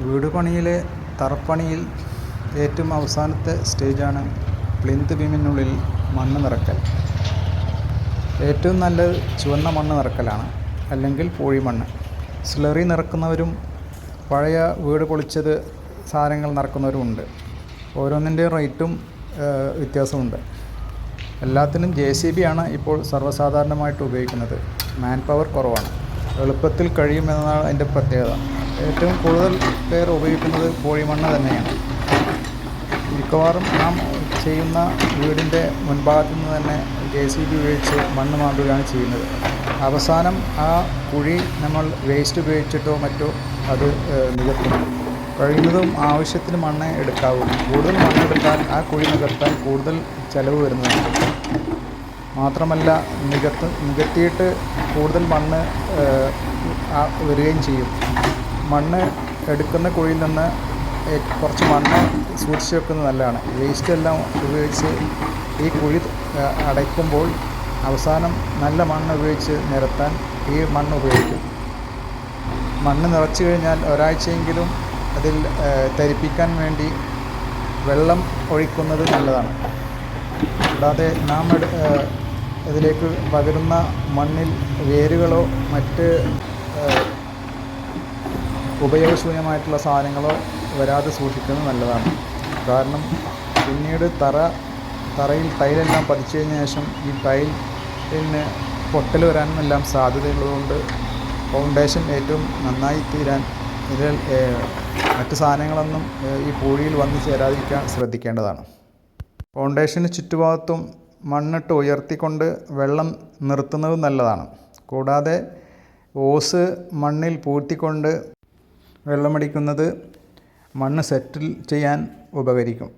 വീട് പണിയിലെ തറപ്പണിയിൽ ഏറ്റവും അവസാനത്തെ സ്റ്റേജാണ് പ്ലിന്ത് ബീമിനുള്ളിൽ മണ്ണ് നിറക്കൽ ഏറ്റവും നല്ലത് ചുവന്ന മണ്ണ് നിറക്കലാണ് അല്ലെങ്കിൽ പൂഴിമണ്ണ്. സ്ലറി നിറക്കുന്നവരും പഴയ വീട് പൊളിച്ചത് സാധനങ്ങൾ നിറക്കുന്നവരും ഉണ്ട്. ഓരോന്നിന്റെയും റേറ്റും വ്യത്യാസമുണ്ട്. എല്ലാത്തിനും ജെ സി ബി ആണ് ഇപ്പോൾ സർവസാധാരണമായിട്ട് ഉപയോഗിക്കുന്നത്. മാൻ പവർ കുറവാണ്. എളുപ്പത്തിൽ കഴിയുമെന്നതാണ് അതിന്റെ പ്രത്യേകത. ഏറ്റവും കൂടുതൽ പേർ ഉപയോഗിക്കുന്നത് കോഴിമണ്ണ് തന്നെയാണ്. മിക്കവാറും നാം ചെയ്യുന്ന വീടിന്റെ മുൻഭാഗത്തു നിന്ന് തന്നെ ജെ സി ബി ഉപയോഗിച്ച് മണ്ണ് മാന്തുകയാണ് ചെയ്യുന്നത്. അവസാനം ആ കുഴി നമ്മൾ വേസ്റ്റ് ഉപയോഗിച്ചിട്ടോ മറ്റോ അത് നികത്തും. കഴിയുന്നതും ആവശ്യത്തിന് മണ്ണ് എടുക്കാവൂ കൂടുതൽ മണ്ണെടുത്താൽ ആ കുഴി നികത്താൻ കൂടുതൽ ചിലവ് വരുന്നതാണ്. മാത്രമല്ല നികത്ത് നികത്തിയിട്ട് കൂടുതൽ മണ്ണ് വരികയും ചെയ്യും. മണ്ണ് എടുക്കുന്ന കുഴിയിൽ നിന്ന് കുറച്ച് മണ്ണ് സൂക്ഷിച്ച് വെക്കുന്നത് നല്ലതാണ്. വേസ്റ്റ് എല്ലാം ഉപയോഗിച്ച് ഈ കുഴി അടയ്ക്കുമ്പോൾ അവസാനം നല്ല മണ്ണ് ഉപയോഗിച്ച് നിരത്താൻ ഈ മണ്ണ് ഉപയോഗിക്കും. മണ്ണ് നിറച്ചു കഴിഞ്ഞാൽ ഒരാഴ്ചയെങ്കിലും അതിൽ തരിപ്പിക്കാൻ വേണ്ടി വെള്ളം ഒഴിക്കുന്നത് നല്ലതാണ്. കൂടാതെ നാം ഇതിലേക്ക് പകരുന്ന മണ്ണിൽ വേരുകളോ മറ്റ് ഉപയോഗശൂന്യമായിട്ടുള്ള സാധനങ്ങളോ വരാതെ സൂക്ഷിക്കുന്നത് നല്ലതാണ്. കാരണം പിന്നീട് തറ തറയിൽ ടൈലെല്ലാം പതിച്ചു കഴിഞ്ഞ ശേഷം ഈ ടൈലിന് പൊട്ടൽ വരാനും എല്ലാം സാധ്യതയുള്ളതുകൊണ്ട് ഫൗണ്ടേഷൻ ഏറ്റവും നന്നായി തീരാൻ ഇതിൽ മറ്റ് സാധനങ്ങളൊന്നും ഈ പൂഴിയിൽ വന്നു ചേരാതിരിക്കാൻ ശ്രദ്ധിക്കേണ്ടതാണ്. ഫൗണ്ടേഷന് ചുറ്റുഭാഗത്തും മണ്ണിട്ട് ഉയർത്തിക്കൊണ്ട് വെള്ളം നിർത്തുന്നത് നല്ലതാണ്. കൂടാതെ ഓസ് മണ്ണിൽ പൂഴ്ത്തിക്കൊണ്ട് വെള്ളമടിക്കുന്നത് മണ്ണ് സെറ്റിൽ ചെയ്യാൻ ഉപകരിക്കും.